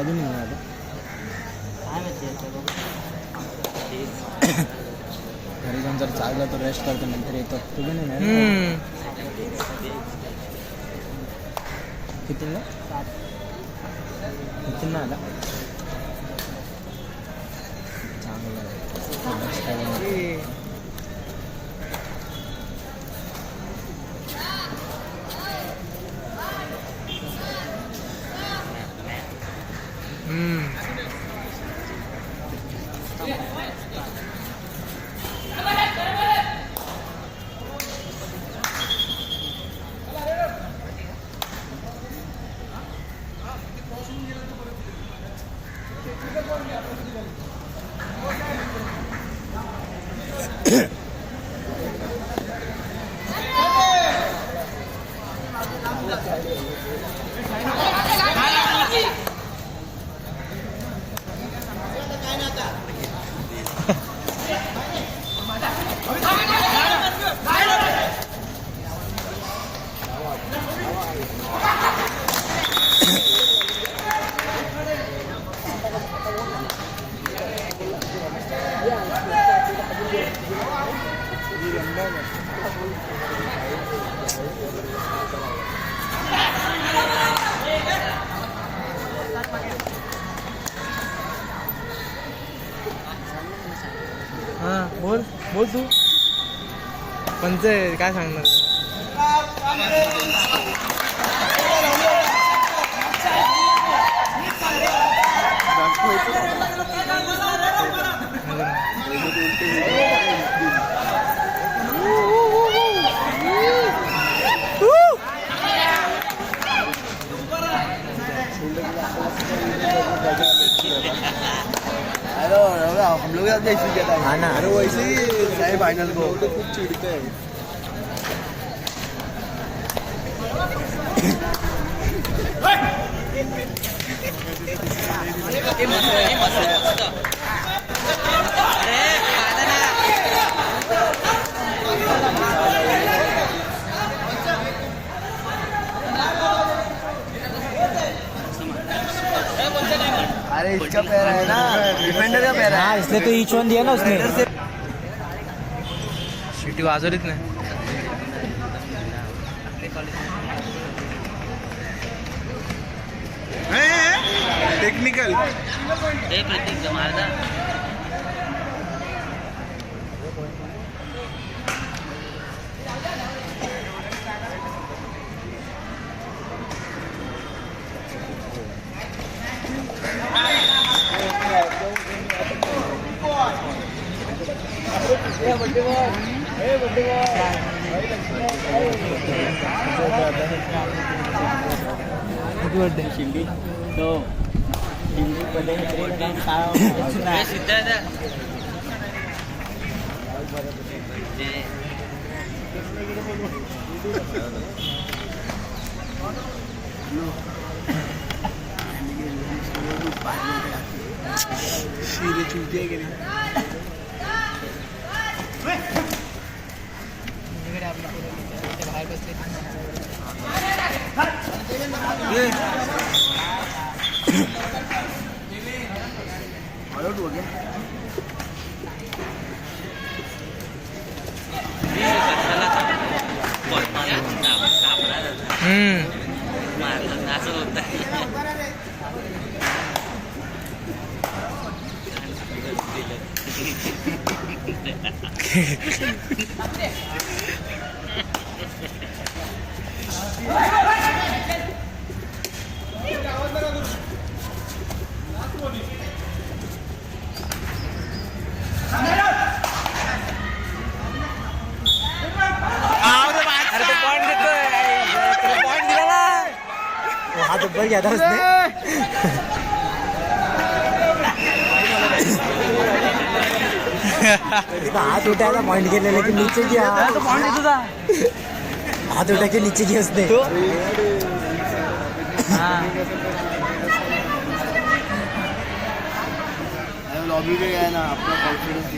कधी निघालं काय माहिती आहे ते बघू. घरी जाऊन जर चाललं तर रेस्ट करतो नंतर येतो. तू पण येणार ना? कितीला कितीला आला? 嗯。काय सांगणार अरे हम लोग यार जैसे कहता है हा ना अरे वैसे ही है फाइनल को तो खूब चिढ़ते हैं अरे इसका पैर है ना। डिफेंडर का पैर हाँ। इसलिए तो ईच वन दिया ना उसने। शिटी वाजवलीच नाही। हैं? टेक्निकल ए बड्डे ए बड्डे किती बर्थडे तो हिंदीमध्ये बाहेर Yeah. हा दुब्बर घेताच नाही. हात उठायला पॉइंट केलेला की नीचे तुझा. हात उठा की नीचे की असते लॉबी ना. अपना कॉन्फिडेंस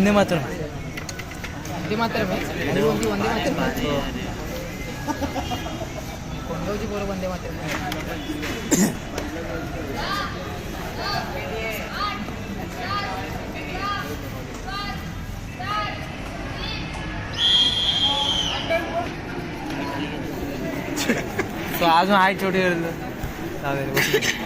वंदे मातरम. वंदे मातरम आहे. वंदे कोणगावची पोरं वंदे मातरम. तो अजून आहे छोटी चालेल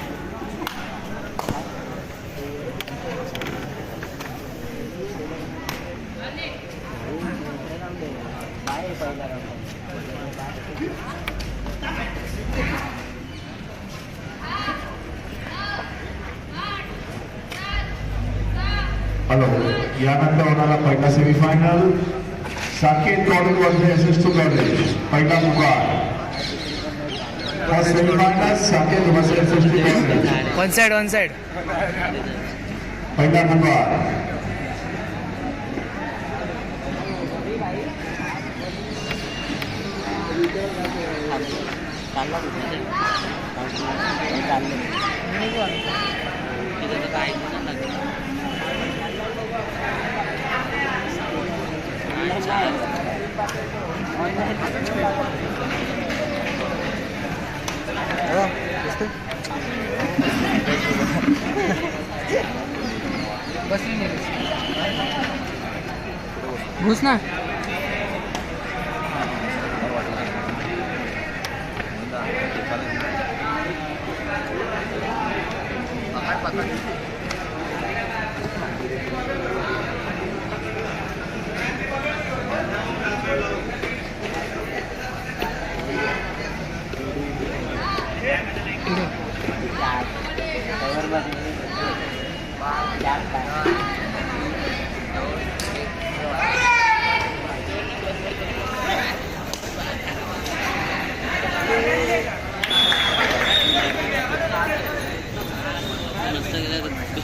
Hello. Yananda Onala Paita semi-final. Saket College versus Sistu College. Paita Mugar. First semi-final, Saket versus Sistu College. One side, one side. Paita Mugar. Thank you. Да. Вкусно?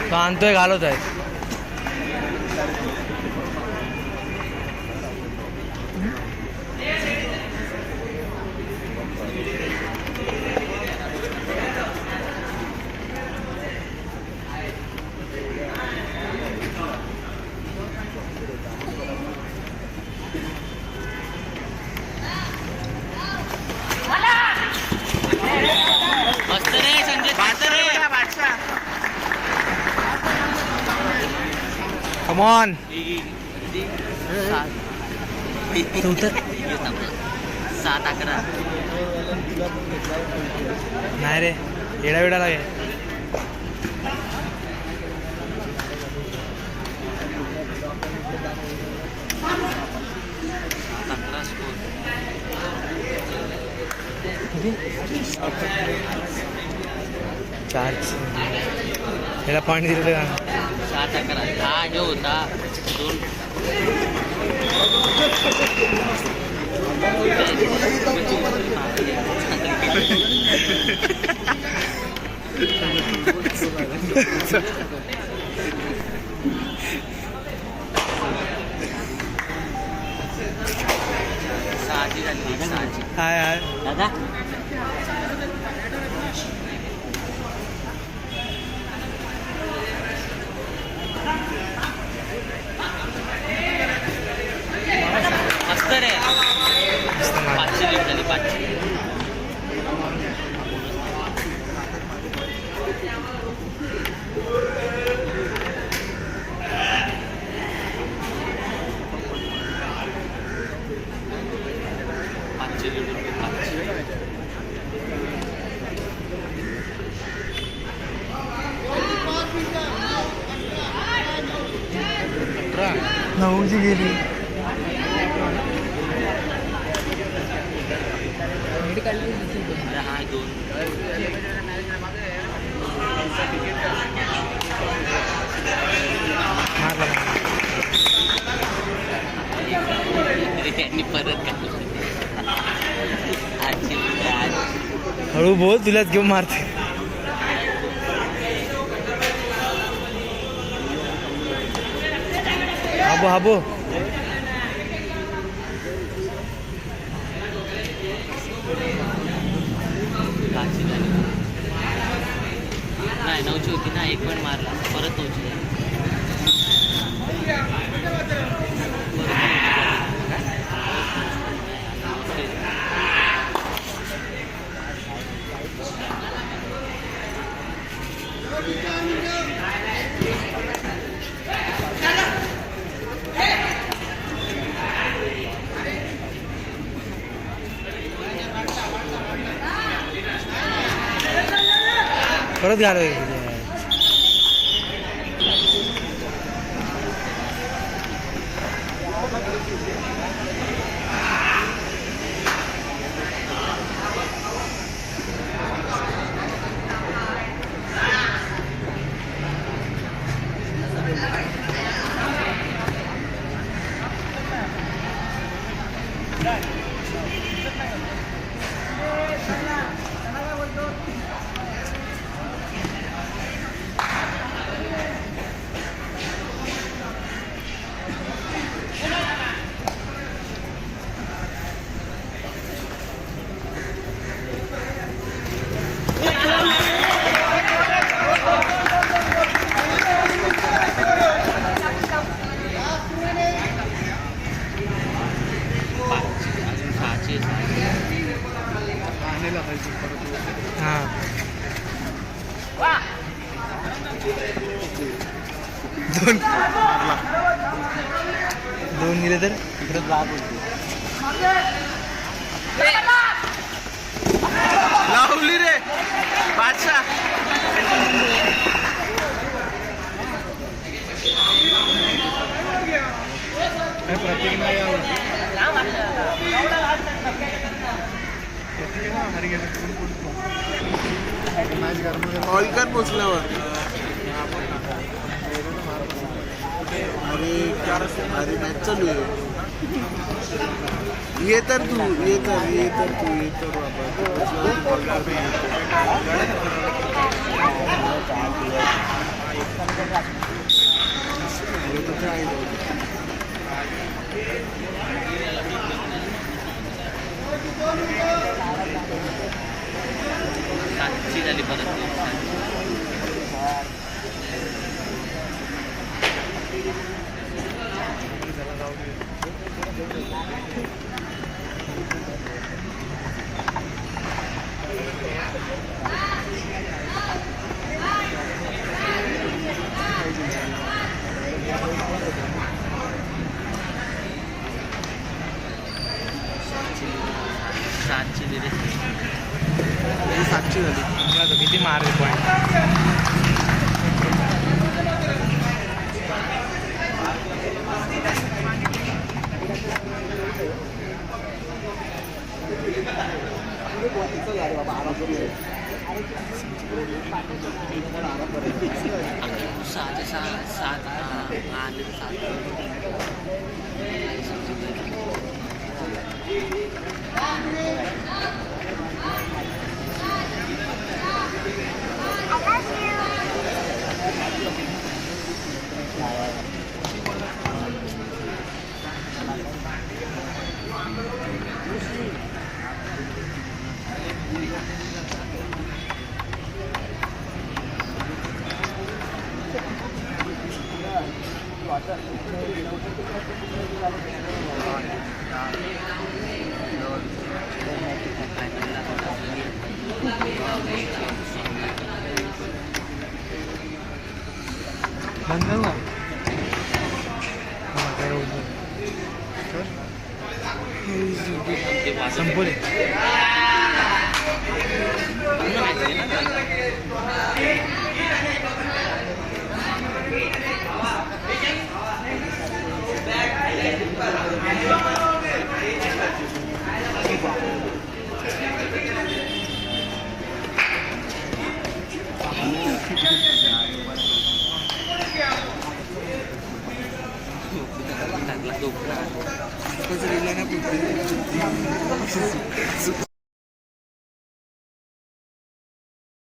तो आणतोय घालवत आहे मस्त रे संजय मस्त रे on. सात अकरा नाही रे येडा विडा लागेल अकरा स्कोर चार याला पॉईंट दिलं का सात अकरा हा जो होता दोन. सहाची झाली सहाची हाय हाय. दादा? setengah. Nah, uji diri. बोल तुलाच घेऊन मारते. हाबो हाबो. नाही नऊची होती ना एक पॉईंट मारला परत नऊची परत घालव लावली रे. बादशाह. ऑलकर पोचल्यावर अरे अरे मॅच चालू आहे. ये तर तू ये तर ये तर तू ये तर बाबा. सातची दिली सातशे झाली बघा तो किती मारले पॉईंट सहाचे सहा सात आठ सात Amen. संपले टाकला तो Hazır ilan yapmak